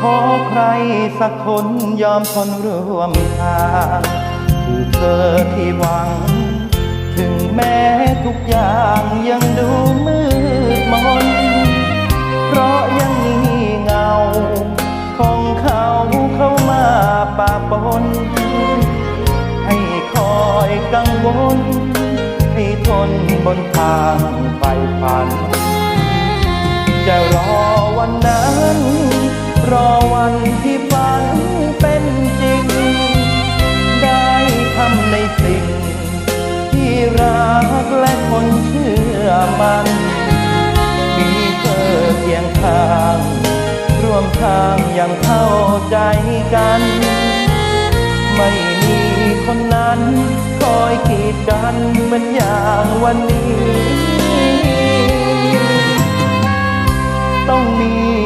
ขอใครสักคนยอมทนร่วมทางคือเธอที่หวัง ถึงแม้ทุกอย่างยังดูมืดมน เพราะยังมีเงา ของเขาเข้ามาปะปน ให้คอยกังวล ให้ทนบนทางไฟฝัน จะรอ รอวันที่ฝันเป็นจริง ได้ทำในสิ่ง ที่รักและคนเชื่อมัน มีเธอเคียงข้าง ร่วมทางอย่างเข้าใจกัน ไม่มีคนนั้นคอยกีดกันเหมือนอย่างวันนี้ ต้องมี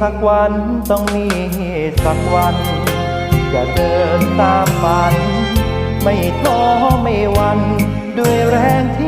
สักวันต้องมีสักวัน จะเดินตามฝัน ไม่ท้อไม่วัน ด้วยแรงที่